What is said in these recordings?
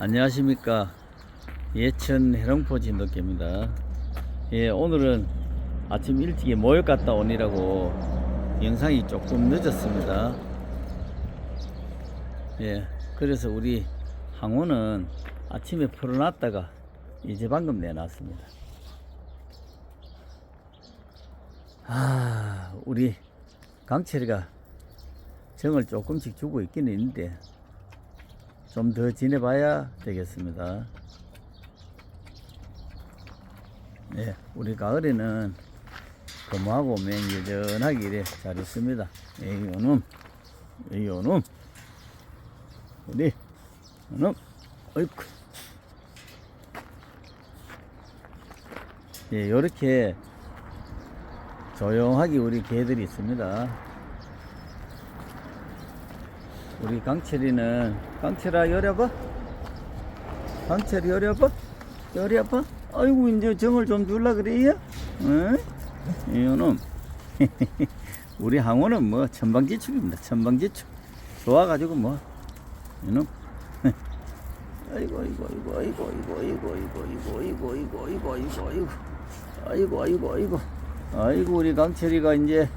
안녕하십니까? 예천 해롱포 진돗개입니다. 예 오늘은 아침 일찍 모욕 갔다 오니라고 영상이 조금 늦었습니다. 예 그래서 우리 항우는 아침에 풀어놨다가 이제 방금 내놨습니다. 아 우리 강철이가 정을 조금씩 주고 있기는 있는데 좀 더 지내봐야 되겠습니다. 네, 우리 가을에는 거무하고 맹 여전하게 이래 잘 있습니다. 예, 에이, 요놈, 에이, 요놈, 우리, 요놈, 어이쿠. 예, 요렇게 조용하게 우리 개들이 있습니다. 우리 강철이는 강철아 열어봐 강철이 열어봐 열어봐 아이고 이제 정을 좀 줄라 그래요 응? 이놈 우리 항우는 뭐 천방지축입니다 천방지축 좋아가지고 뭐 이놈 아이고 아이고 아이고 아이고 아이고 아이고 아이고 아이고 아이고 아이고 아이고 아이고 아이고 아이고 아이고 아이고 우리 강철이가 이제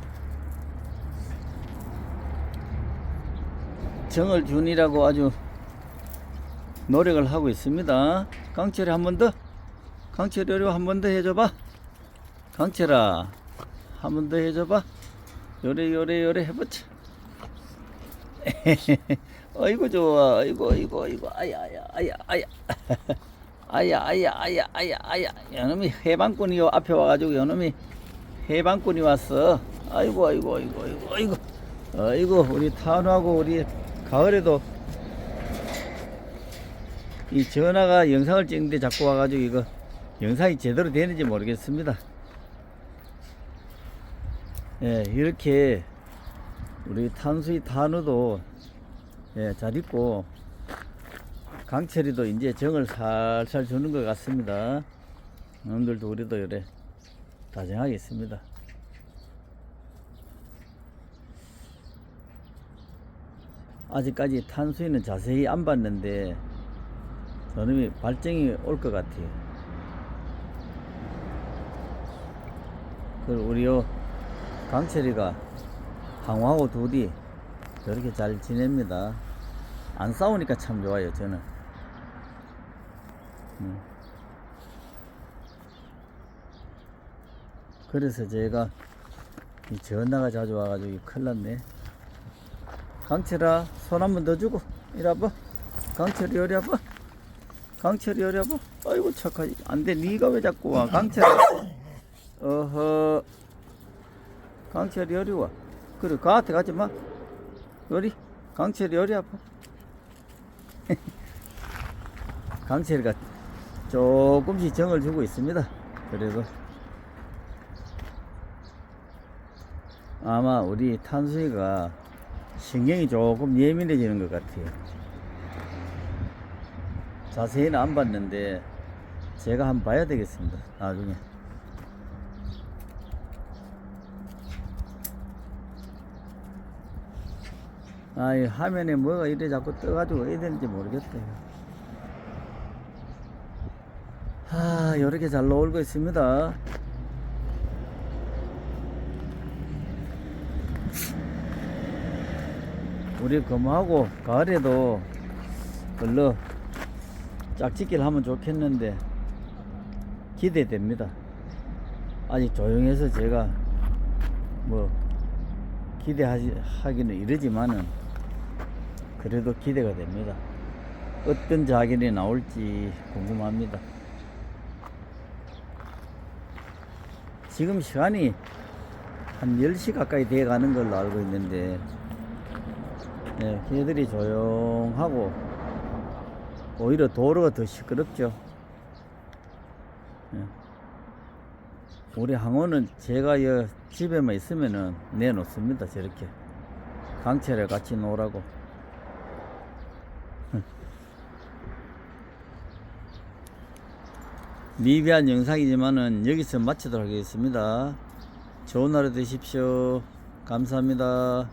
정을 준이라고 아주 노력을 하고 있습니다. 강철이 한 번 더. 강철이 어려 한번 더 해줘봐. 강철아, 한 번 더 해줘봐. 요래 요래 요래 해보자. 아이고 좋아. 아이고 아이고 아이고 아야 아야 아야 아야. 아야 아야 아야 아야 아야. 요놈이 해방꾼이 요 앞에 와가지고 요놈이 해방꾼이 왔어. 아이고 아이고 아이고 아이고 아이고. 아이고 우리 타운하고 우리 가을에도 이 전화가 영상을 찍는데 자꾸 와가지고 이거 영상이 제대로 되는지 모르겠습니다. 예, 이렇게 우리 탄수이 탄우도 예, 잘 있고 강철이도 이제 정을 살살 주는 것 같습니다. 여러분들도 우리도 이래 다정하겠습니다. 아직까지 탄수위는 자세히 안 봤는데 저놈이 발정이 올 것 같아요. 그리고 우리 요 강철이가 항우하고 둘이 저렇게 잘 지냅니다. 안 싸우니까 참 좋아요, 저는. 음. 그래서 제가 이 전화가 자주 와가지고 큰일 났네. 강철아 손 한 번 더 주고 이리 와봐 강철이 와봐 강철이 와봐 아이고 착하지. 안돼 니가 왜 자꾸 와 강철아. 어허. 강철이 와 그래 가한테 가지마. 요리. 강철이 와봐 강철이가 조금씩 정을 주고 있습니다. 그래도. 아마 우리 탄수이가 신경이 조금 예민해지는 것 같아요. 자세히는 안 봤는데 제가 한번 봐야 되겠습니다. 나중에. 아, 이 화면에 뭐가 이래 자꾸 떠가지고 어야 되는지 모르겠다. 이거. 아, 이렇게 잘 놀고 있습니다. 우리 검하고 가을에도 별로 짝짓기를 하면 좋겠는데 기대됩니다. 아직 조용해서 제가 뭐 기대하기는 이르지만은 그래도 기대가 됩니다. 어떤 자기이 나올지 궁금합니다. 지금 시간이 한 10시 가까이 돼 가는 걸로 알고 있는데 네, 개들이 조용하고 오히려 도로가 더 시끄럽죠. 네. 우리 항어는 제가 여 집에만 있으면은 내놓습니다. 저렇게 강철에 같이 놀라고. 미비한 영상이지만은 여기서 마치도록 하겠습니다. 좋은 하루 되십시오. 감사합니다.